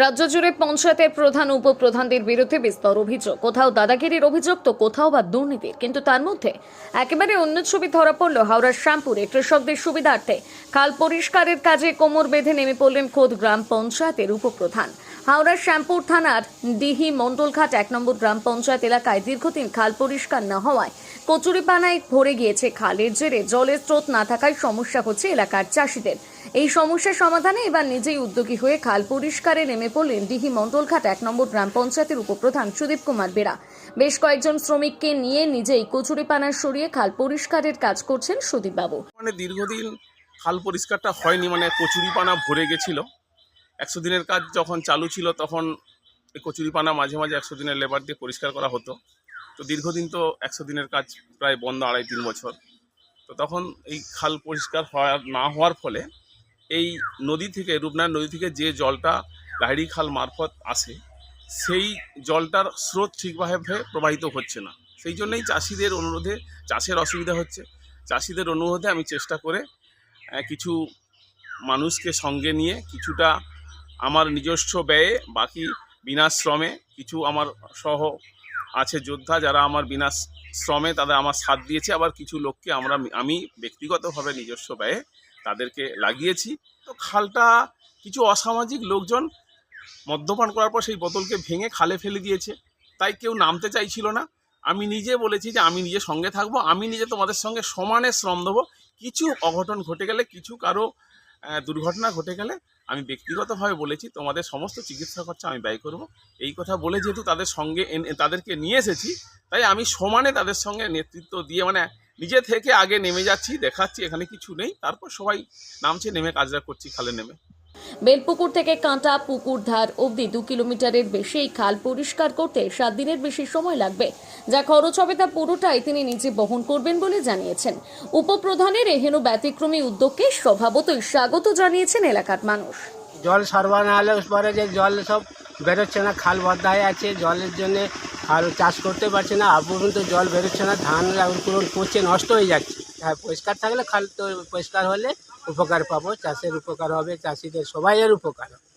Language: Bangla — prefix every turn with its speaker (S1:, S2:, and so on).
S1: রাজ্য জুড়ে পঞ্চায়েতের প্রধান, উপপ্রধানদের বিরুদ্ধে বিস্তর অভিযোগ। কোথাও দাদাগিরির অভিযোগ তো কোথাও বা দুর্নীতির। কিন্তু তার মধ্যে একেবারে অন্য ছবি ধরা পড়ল হাওড়ার শ্যামপুরে। কৃষকদের সুবিধার্থে খাল পরিষ্কারের কাজে কোমর বেঁধে নেমে পড়লেন খোদ গ্রাম পঞ্চায়েতের উপপ্রধান। হাওড়ার শ্যামপুর থানার ডিহি মণ্ডলঘাট এক নম্বর গ্রাম পঞ্চায়েত এলাকায় দীর্ঘদিন খাল পরিষ্কার না হওয়ায় কচুরিপানায় ভরে গিয়েছে খালের জেরে। জলের স্রোত না থাকায় সমস্যা হচ্ছে এলাকার চাষিদের। এই সমস্যার সমাধানে এবার নিজেই উদ্যোগী হয়ে খাল পরিষ্কারে নেমে পড়লেন ডিহি মণ্ডলঘাট এক নম্বর গ্রাম পঞ্চায়েতের উপপ্রধান সুদীপ কুমার বেরা। বেশ কয়েকজন শ্রমিককে নিয়ে নিজেই কচুরিপানা সরিয়ে খাল পরিষ্কারের কাজ করছেন সুদীপবাবু।
S2: মানে দীর্ঘদিন খাল পরিষ্কারটা হয়নি মানে কচুরিপানা ভরে গেছিল। একশো দিনের কাজ যখন চালু ছিল তখন কচুরিপানা মাঝে মাঝে একশো দিনের লেবার দিয়ে পরিষ্কার করা হতো। তো দীর্ঘদিন তো একশো দিনের কাজ প্রায় বন্ধ আড়াই তিন বছর। তো তখন এই খাল পরিষ্কার হওয়ার না হওয়ার ফলে এই নদী থেকে, রূপনারায়ণ নদী থেকে যে জলটা লাহিড়ি খাল মারফত আসে, সেই জলটার স্রোত ঠিকভাবে প্রবাহিত হচ্ছে না। সেই জন্যই চাষিদের অনুরোধে, চাষের অসুবিধা হচ্ছে। চাষিদের অনুরোধে আমি চেষ্টা করে কিছু মানুষকে সঙ্গে নিয়ে কিছুটা আমার নিজস্ব ব্যয়ে, বাকি বিনা শ্রমে কিছু আমার সহ আছে যোদ্ধা যারা আমার বিনা শ্রমে তাদের আমার সাথ দিয়েছে, আবার কিছু লোককে আমরা আমি ব্যক্তিগতভাবে নিজস্ব ব্যয়ে তাদেরকে লাগিয়েছি। তো খালটা কিছু অসামাজিক লোকজন মদ্যপান করার পর সেই বোতলকে ভেঙে খালে ফেলে দিয়েছে। তাই কেউ নামতে চাইছিল না। আমি নিজে বলেছি যে আমি নিজে সঙ্গে থাকব, আমি নিজে তোমাদের সঙ্গে সমানে শ্রম দেবো। কিছু অঘটন ঘটে গেলে কিছু কারও দুর্ঘটনা ঘটে গেলে আমি ব্যক্তিগতভাবে বলেছি, তোমাদের সমস্ত চিকিৎসা খরচা আমি ব্যয় করব। এই কথা বলে যেহেতু তাদের সঙ্গে তাদেরকে নিয়ে এসেছি, তাই আমি সমানে তাদের সঙ্গে নেতৃত্ব দিয়ে মানে নিজে থেকে আগে নেমে যাচ্ছি, দেখাচ্ছি, এখানে কিছু নেই, তারপর সবাই নামছে, নেমে কাজটা করছি, খালে নেমে।
S1: বেলপুকুর থেকে কাঁটা পুকুর ধার অবধি দু কিলোমিটারের বেশি এই খাল পরিষ্কার করতে সাত দিনের বেশি সময় লাগবে। যা খরচ হবে তা পুরোটাই তিনি নিজে বহন করবেন বলে জানিয়েছেন। উপপ্রধানের এহেন ব্যতিক্রমী উদ্যোগকে স্বভাবতই স্বাগত জানিয়েছেন এলাকার মানুষ।
S3: জল সরবরাহ না হলে পরে যে জল সব বেরোচ্ছে না, খাল বদ্ধ হয়ে আছে, জলের জন্য আর চাষ করতে পারছে না। পর্যন্ত জল বেরোচ্ছে না, ধান পুরো পচে নষ্ট হয়ে যাচ্ছে। হ্যাঁ পরিষ্কার থাকলে খাল তো পরিষ্কার হলে উপকার পাবো চাষের উপকার হবে চাষিদের সবাইয়ের উপকার হবে।